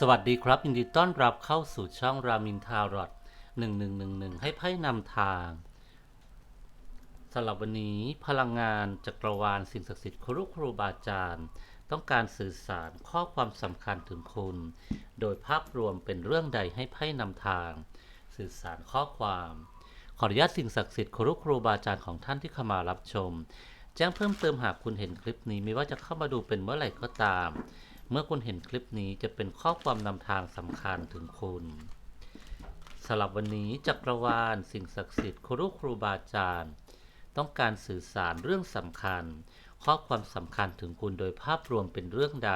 สวัสดีครับ ยินดีต้อนรับเข้าสู่ช่องรามินทารอด1111 ให้ไพ่นำทางสำหรับวันนี้พลังงานจักรวาลสิ่งศักดิ์สิทธิ์ครูครูบาอาจารย์ ต้องการสื่อสารข้อความสำคัญถึงคุณ โดยภาพรวมเป็นเรื่องใดให้ไพ่นำทาง สื่อสารข้อความ ขออนุญาตสิ่งศักดิ์สิทธิ์ครูครูบาอาจารย์ของท่านที่เข้ามารับชม แจ้งเพิ่มเติมหากคุณเห็นคลิปนี้ไม่ว่าจะเข้ามาดูเป็นเมื่อไหร่ก็ตาม เมื่อคุณเห็นคลิปนี้จะเป็นข้อความนำทางสำคัญถึงคุณสำหรับวันนี้จักรวาลสิ่งศักดิ์สิทธิ์ครูครูบาอาจารย์ ต้องการสื่อสารเรื่องสำคัญ ข้อความสำคัญถึงคุณโดยภาพรวมเป็นเรื่องใด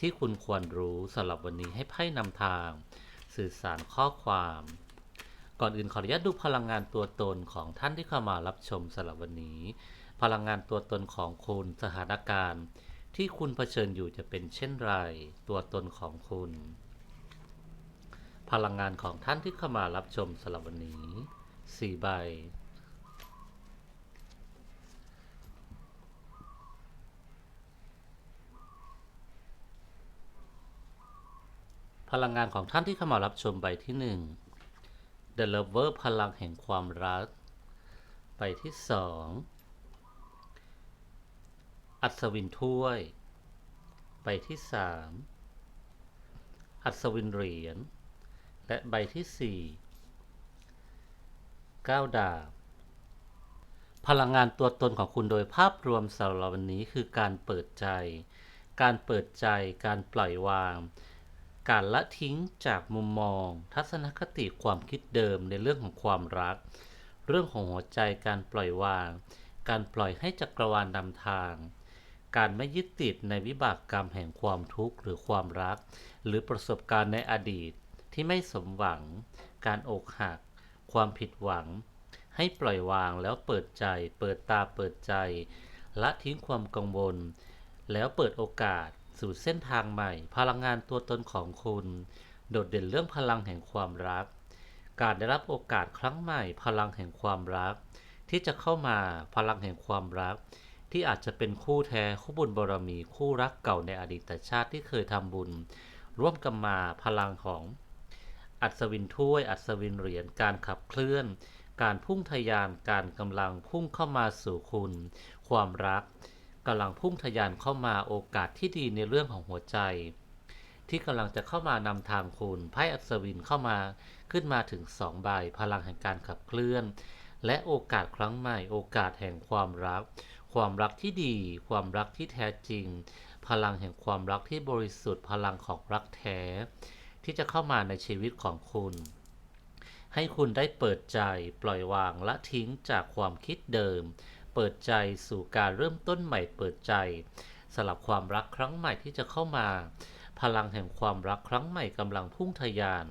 ที่คุณควรรู้สำหรับวันนี้ให้ไพ่นำทาง สื่อสารข้อความ ก่อนอื่นขออนุญาตดูพลังงานตัวตนของท่านที่เข้ามารับชมสำหรับวันนี้ พลังงานตัวตนของคุณสถานการณ์ ที่คุณเผชิญอยู่จะเป็นเช่นไร ตัวตนของคุณ พลังงานของท่านที่เข้ามารับชมสำหรับวันนี้สี่ใบ พลังงานของท่านที่เข้ามารับชมใบที่หนึ่ง The Lover พลังแห่งความรัก ใบที่สอง อัศวินถ้วย ใบที่สามอัศวินเหรียญ และใบที่สี่เก้าดาบ พลังงานตัวตนของคุณโดยภาพรวมสำหรับวันนี้คือการเปิดใจ การเปิดใจ การปล่อยวาง การละทิ้งจากมุมมอง ทัศนคติความคิดเดิมในเรื่องของความรัก เรื่องของหัวใจการปล่อยวาง การปล่อยให้จักรวาลนำทาง การไม่ยึดติดในวิบากกรรมแห่งความทุกข์หรือความรัก หรือประสบการณ์ในอดีตที่ไม่สมหวัง การอกหัก ความผิดหวัง ให้ปล่อยวางแล้วเปิดใจ เปิดตาเปิดใจ ละทิ้งความกังวล แล้วเปิดโอกาส สู่เส้นทางใหม่ พลังงานตัวตนของคุณ โดดเด่นเรื่องพลังแห่งความรัก การได้รับโอกาสครั้งใหม่ พลังแห่งความรัก ที่จะเข้ามาพลังแห่งความรัก ที่อาจจะเป็นคู่แท้คู่บุญบารมี คู่รักเก่าในอดีตชาติที่เคยทำบุญ ร่วมกันมาพลังของ อัศวินถ้วย อัศวินเหรียญการขับเคลื่อน การพุ่งทะยานการกำลังพุ่งเข้ามาสู่คุณ ความรักกำลังพุ่งทะยานเข้ามาโอกาสที่ดีในเรื่องของหัวใจ ที่กำลังจะเข้ามานำทางคุณไพ่อัศวินเข้ามาขึ้นมาถึงสองใบพลังแห่งการขับเคลื่อน และโอกาสครั้งใหม่ โอกาสแห่งความรัก ความรักที่ดี ความรักที่แท้จริง พลังแห่งความรักที่บริสุทธิ์ พลังของรักแท้ ที่จะเข้ามาในชีวิตของคุณ ให้คุณได้เปิดใจปล่อยวางละทิ้งจากความคิดเดิม เปิดใจสู่การเริ่มต้นใหม่เปิดใจสลับความรักครั้งใหม่ที่จะเข้ามา พลังแห่งความรักครั้งใหม่กำลังพุ่งทะยาน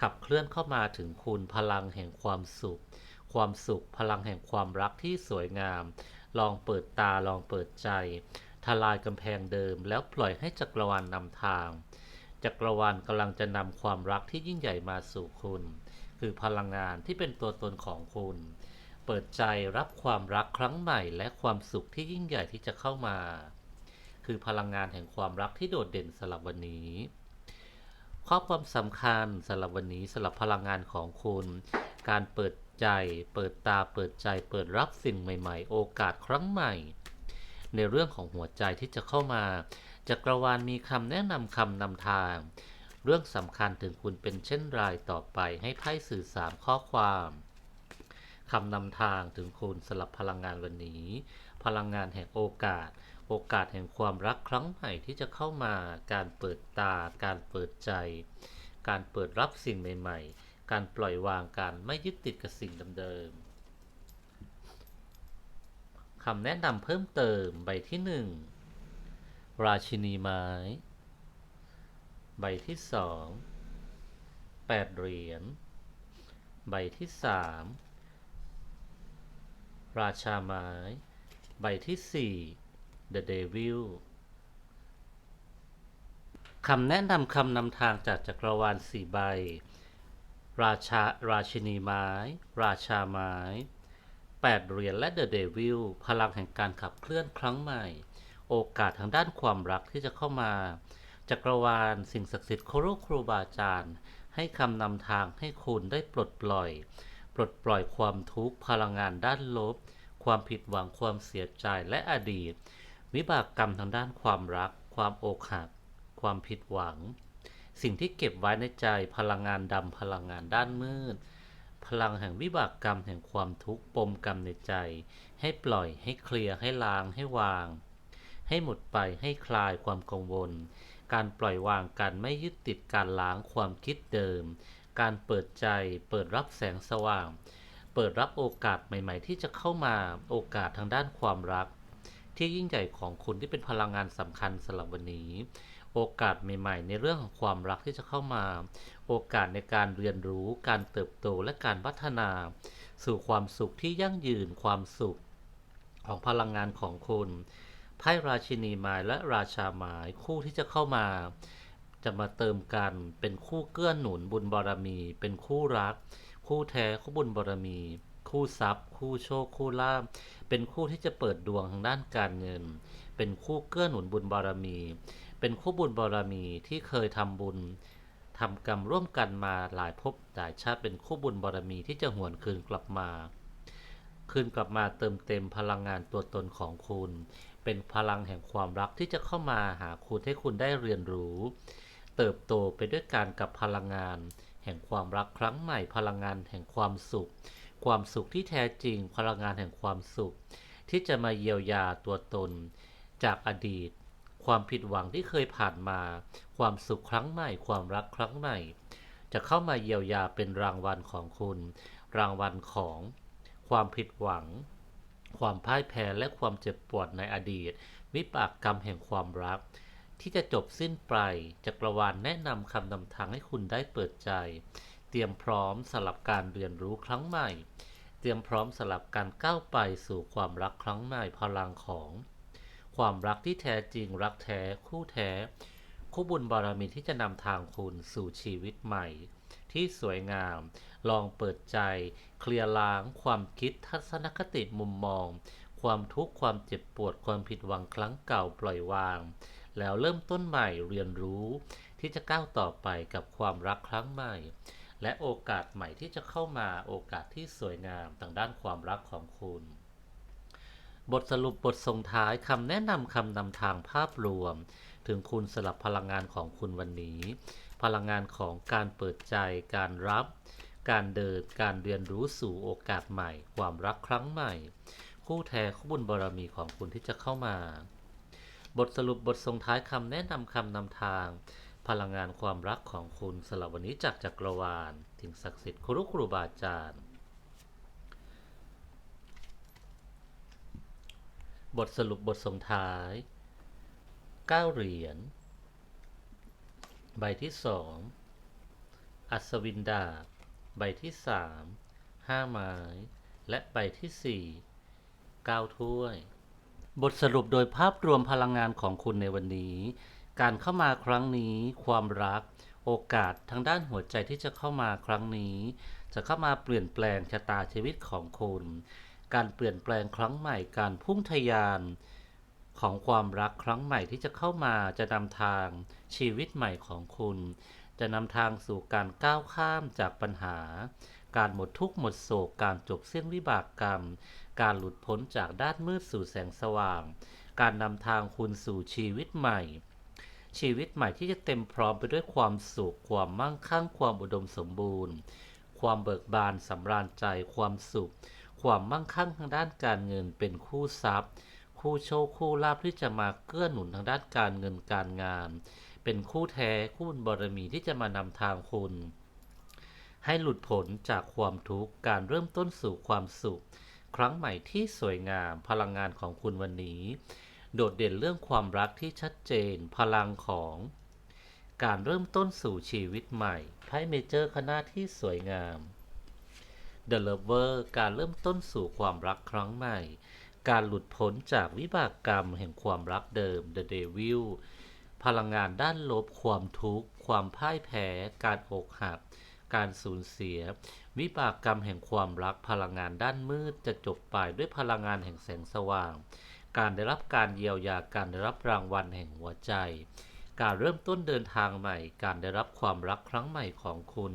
ขับเคลื่อนเข้ามาถึงคุณพลังแห่งความสุข ความสุขพลังแห่งความรักที่สวยงาม ลองเปิดตาลองเปิดใจ ทลายกำแพงเดิม แล้วปล่อยให้จักรวาลนำทาง จักรวาลกำลังจะนำความรักที่ยิ่งใหญ่มาสู่คุณ คือพลังงานที่เป็นตัวตนของคุณ เปิดใจรับความรักครั้งใหม่ และความสุขที่ยิ่งใหญ่ที่จะเข้ามา คือพลังงานแห่งความรักที่โดดเด่นสำหรับวันนี้ข้อความสำคัญสำหรับวันนี้สำหรับพลังงานของคุณ การเปิด ใจ เปิดตาเปิดใจ เปิดรับสิ่งใหม่ ๆ โอกาสครั้งใหม่ ในเรื่องของหัวใจที่จะเข้ามาจักรวาลมีคำแนะนำคำนำทาง เรื่องสำคัญถึงคุณเป็นเช่นไรต่อไปให้ไพ่สื่อสารข้อความคำนำทางถึงคุณสลับพลังงานวันนี้ พลังงานแห่งโอกาส โอกาสแห่งความรักครั้งใหม่ที่จะเข้ามา การเปิดตา การเปิดใจ การเปิดรับสิ่งใหม่ ๆ การปล่อยวางการไม่ยึดติดกับสิ่งเดิมๆคำแนะนำเพิ่มเติมใบที่หนึ่งราชินีไม้ ใบที่สองแปดเหรียญ ใบที่สามราชาไม้ ใบที่สี่ The Devil คำแนะนำคำนำทางจากจักรวาลสี่ใบ ราชาราชินีไม้ ราชาไม้แปดเหรียญและ The Devil พลังแห่งการขับเคลื่อนครั้งใหม่ โอกาสทางด้านความรักที่จะเข้ามา จักรวาลสิ่งศักดิ์สิทธิ์ครูครูบาอาจารย์ ให้คำนำทางให้คุณได้ปลดปล่อย ปลดปล่อยความทุกข์พลังงานด้านลบ ความผิดหวังความเสียใจและอดีต วิบากกรรมทางด้านความรัก ความอกหัก ความผิดหวัง สิ่งที่เก็บไว้ในใจพลังงานดำพลังงานด้านมืด พลังแห่งวิบากกรรมแห่งความทุกข์ปมกรรมในใจ ให้ปล่อยให้เคลียร์ให้ล้างให้วาง ให้หมดไปให้คลายความกังวล การปล่อยวางการไม่ยึดติดการล้างความคิดเดิม การเปิดใจเปิดรับแสงสว่าง เปิดรับโอกาสใหม่ ๆ ที่จะเข้ามาโอกาสทางด้านความรัก ที่ยิ่งใหญ่ของคุณที่เป็นพลังงานสำคัญสำหรับวันนี้ โอกาสใหม่ๆ ในเรื่องของความรักที่จะเข้ามา โอกาสในการเรียนรู้ การเติบโตและการพัฒนา สู่ความสุขที่ยั่งยืนความสุข ของพลังงานของคุณไพ่ราชินีไม้และราชาไม้คู่ที่จะเข้ามา จะมาเติมกันเป็นคู่เกื้อหนุนบุญบารมี เป็นคู่รัก คู่แท้คู่บุญบารมี คู่ทรัพย์ คู่โชค คู่ลาภเป็นคู่ที่จะเปิดดวงทางด้านการเงิน เป็นคู่เกื้อหนุนบุญบารมี เป็นคู่บุญบารมีที่เคยทำบุญทำกรรมร่วมกันมาหลายภพหลายชาติเป็นคู่บุญบารมีที่จะหวนคืนกลับมา คืนกลับมาเติมเต็มพลังงานตัวตนของคุณ เป็นพลังแห่งความรักที่จะเข้ามาหาคุณให้คุณได้เรียนรู้ เติบโตไปด้วยการกับพลังงาน แห่งความรักครั้งใหม่พลังงานแห่งความสุข ความสุขที่แท้จริงพลังงานแห่งความสุข ที่จะมาเยียวยาตัวตน จากอดีต ความผิดหวังที่เคยผ่านมา ความสุขครั้งใหม่ ความรักครั้งใหม่ จะเข้ามาเยียวยาเป็นรางวัลของคุณ รางวัลของ ความผิดหวัง ความพ่ายแพ้และความเจ็บปวดในอดีต วิบากกรรมแห่งความรัก ที่จะจบสิ้นไปจักรวาลแนะนำคำนำทางให้คุณได้เปิดใจ เตรียมพร้อมสำหรับการเรียนรู้ครั้งใหม่ เตรียมพร้อมสำหรับการก้าวไปสู่ความรักครั้งใหม่พลังของ ความรักที่แท้จริงรักแท้ คู่แท้ คู่บุญบารมีที่จะนำทางคุณสู่ชีวิตใหม่ ที่สวยงาม ลองเปิดใจ เคลียร์ล้าง ความคิดทัศนคติมุมมอง ความทุกข์ความเจ็บปวดความผิดหวังครั้งเก่าปล่อยวาง แล้วเริ่มต้นใหม่เรียนรู้ ที่จะก้าวต่อไปกับความรักครั้งใหม่ และโอกาสใหม่ที่จะเข้ามาโอกาสที่สวยงามทางด้านความรักของคุณ บทสรุปบทส่งท้ายคำแนะนำคำนำทางภาพรวม ถึงคุณสลับพลังงานของคุณวันนี้ พลังงานของการเปิดใจ การรับ การเดิน การเรียนรู้สู่โอกาสใหม่ ความรักครั้งใหม่ คู่แท้คู่บุญบารมีของคุณที่จะเข้ามา บทสรุปบทส่งท้ายคำแนะนำคำนำทาง พลังงานความรักของคุณสำหรับวันนี้จากจักรวาลถึงศักดิ์สิทธิ์ครูครูบาอาจารย์ บทสรุปบทส่งท้าย 9 เหรียญ ใบที่สองอัศวินดาบ ใบที่สามห้าไม้ และใบที่สี่เก้าถ้วย บทสรุปโดยภาพรวมพลังงานของคุณในวันนี้ การเข้ามาครั้งนี้ ความรัก โอกาสทางด้านหัวใจที่จะเข้ามาครั้งนี้ จะเข้ามาเปลี่ยนแปลงชะตาชีวิตของคุณ การเปลี่ยนแปลงครั้งใหม่การพุ่งทะยานของความรักครั้งใหม่ที่จะเข้ามาจะนำทางชีวิตใหม่ของคุณ จะนำทางสู่การก้าวข้ามจากปัญหา การหมดทุกข์หมดโศกการจบเส้นวิบากกรรม การหลุดพ้นจากด้านมืดสู่แสงสว่าง การนำทางคุณสู่ชีวิตใหม่ ชีวิตใหม่ที่จะเต็มพร้อมไปด้วยความสุขความมั่งคั่งความอุดมสมบูรณ์ ความเบิกบานสำราญใจความสุข ความมั่งคั่งทางด้านการเงินเป็นคู่ทรัพย์ คู่โชคคู่ลาภที่จะมาเกื้อหนุนทางด้านการเงินการงาน เป็นคู่แท้คู่บุญบารมีที่จะมานำทางคุณ ให้หลุดพ้นจากความทุกข์การเริ่มต้นสู่ความสุข ครั้งใหม่ที่สวยงามพลังงานของคุณวันนี้ โดดเด่นเรื่องความรักที่ชัดเจน พลังของการเริ่มต้นสู่ชีวิตใหม่ไพ่เมเจอร์คณะที่สวยงาม The Lover การเริ่มต้นสู่ความรักครั้งใหม่ การหลุดพ้นจากวิบากกรรมแห่งความรักเดิม The Devil พลังงานด้านลบความทุกข์ ความพ่ายแพ้ การอกหัก การสูญเสีย วิบากกรรมแห่งความรักพลังงานด้านมืดจะจบไปด้วยพลังงานแห่งแสงสว่าง การได้รับการเยียวยาการได้รับรางวัลแห่งหัวใจ การเริ่มต้นเดินทางใหม่ การได้รับความรักครั้งใหม่ของคุณ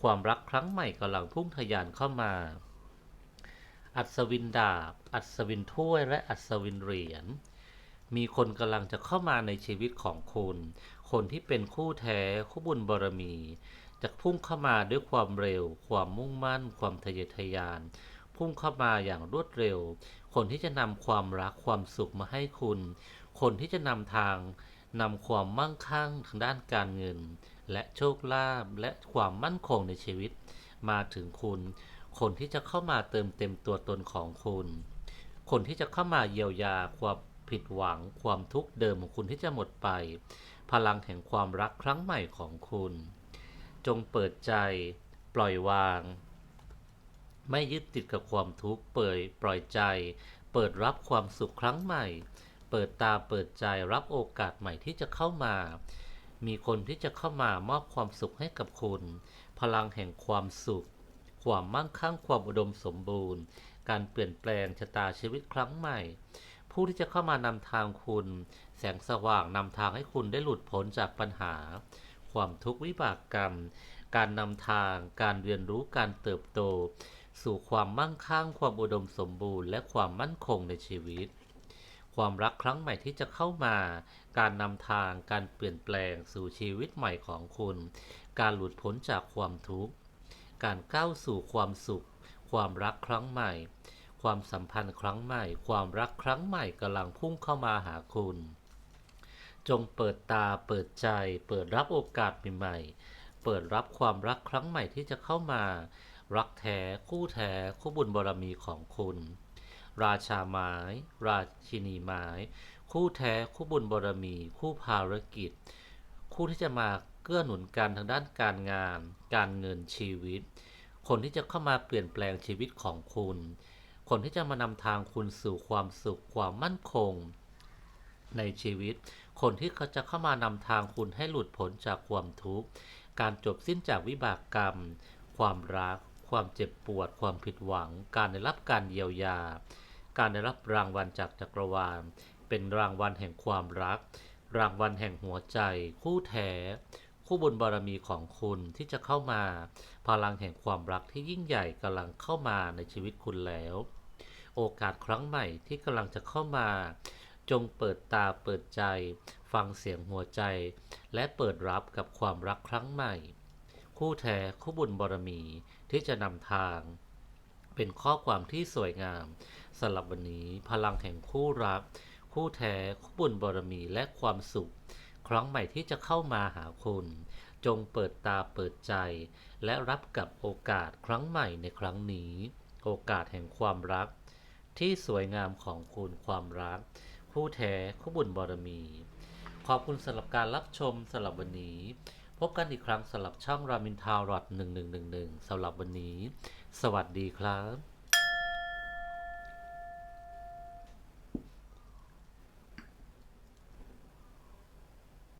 ความรักครั้งใหม่กำลังพุ่งทะยานเข้ามา อัศวินดาบ อัศวินถ้วย และอัศวินเหรียญ มีคนกำลังจะเข้ามาในชีวิตของคุณ คนที่เป็นคู่แท้ คู่บุญบารมี จะพุ่งเข้ามาด้วยความเร็ว ความมุ่งมั่น ความทะเยอทะยาน พุ่งเข้ามาอย่างรวดเร็ว คนที่จะนำความรักความสุขมาให้คุณ คนที่จะนำทางนำความมั่งคั่งทางด้านการเงิน และโชคลาภและความมั่นคงในชีวิต มาถึงคุณ คนที่จะเข้ามาเติมเต็มตัวตนของคุณ คนที่จะเข้ามาเยียวยาความผิดหวัง ความทุกข์เดิมของคุณที่จะหมดไป พลังแห่งความรักครั้งใหม่ของคุณ จงเปิดใจ ปล่อยวาง ไม่ยึดติดกับความทุกข์เปิดปล่อยใจ เปิดรับความสุขครั้งใหม่ เปิดตาเปิดใจรับโอกาสใหม่ที่จะเข้ามา มีคนที่จะเข้ามามอบความสุขให้กับคุณ พลังแห่งความสุข ความมั่งคั่งความอุดมสมบูรณ์ การเปลี่ยนแปลงชะตาชีวิตครั้งใหม่ ผู้ที่จะเข้ามานำทางคุณ แสงสว่างนำทางให้คุณได้หลุดพ้นจากปัญหา ความทุกข์วิบากกรรม การนำทาง การเรียนรู้การเติบโต สู่ความมั่งคั่งความอุดมสมบูรณ์ และความมั่นคงในชีวิต ความรักครั้งใหม่ที่จะเข้ามา การนำทาง การเปลี่ยนแปลงสู่ชีวิตใหม่ของคุณ การหลุดพ้นจากความทุกข์ การก้าวสู่ความสุข ความรักครั้งใหม่ ความสัมพันธ์ครั้งใหม่ ความรักครั้งใหม่กำลังพุ่งเข้ามาหาคุณ จงเปิดตา เปิดใจ เปิดรับโอกาสใหม่ๆ เปิดรับความรักครั้งใหม่ที่จะเข้ามา รักแท้ คู่แท้ คู่บุญบารมีของคุณ ราชาไม้ ราชินีไม้ คู่แท้คู่บุญบารมี คู่ภารกิจ คู่ที่จะมาเกื้อหนุนกันทางด้านการงาน การเงินชีวิต คนที่จะเข้ามาเปลี่ยนแปลงชีวิตของคุณ คนที่จะมานำทางคุณสู่ความสุขความมั่นคง ในชีวิต คนที่เขาจะเข้ามานำทางคุณให้หลุดพ้นจากความทุกข์การจบสิ้นจากวิบากกรรม ความรักความเจ็บปวด ความผิดหวัง การได้รับการเยียวยา การได้รับรางวัลจากจักรวาล เป็นรางวัลแห่งความรัก รางวัลแห่งหัวใจ คู่แท้ คู่บุญบารมีของคุณที่จะเข้ามา พลังแห่งความรักที่ยิ่งใหญ่กำลังเข้ามาในชีวิตคุณแล้ว โอกาสครั้งใหม่ที่กำลังจะเข้ามา จงเปิดตาเปิดใจ ฟังเสียงหัวใจ และเปิดรับกับความรักครั้งใหม่ คู่แท้คู่บุญบารมีที่จะนำทางเป็นข้อความที่สวยงาม สำหรับวันนี้พลังแห่งคู่รัก คู่แท้คู่บุญบารมีและความสุข ครั้งใหม่ที่จะเข้ามาหาคุณ จงเปิดตาเปิดใจ และรับกับโอกาสครั้งใหม่ในครั้งนี้ โอกาสแห่งความรัก ที่สวยงามของคุณความรัก คู่แท้คู่บุญบารมี ขอบคุณสำหรับการรับชมสำหรับวันนี้พบกันอีกครั้งสำหรับช่องรามินทาวรอด1111สำหรับวันนี้ สวัสดีครับ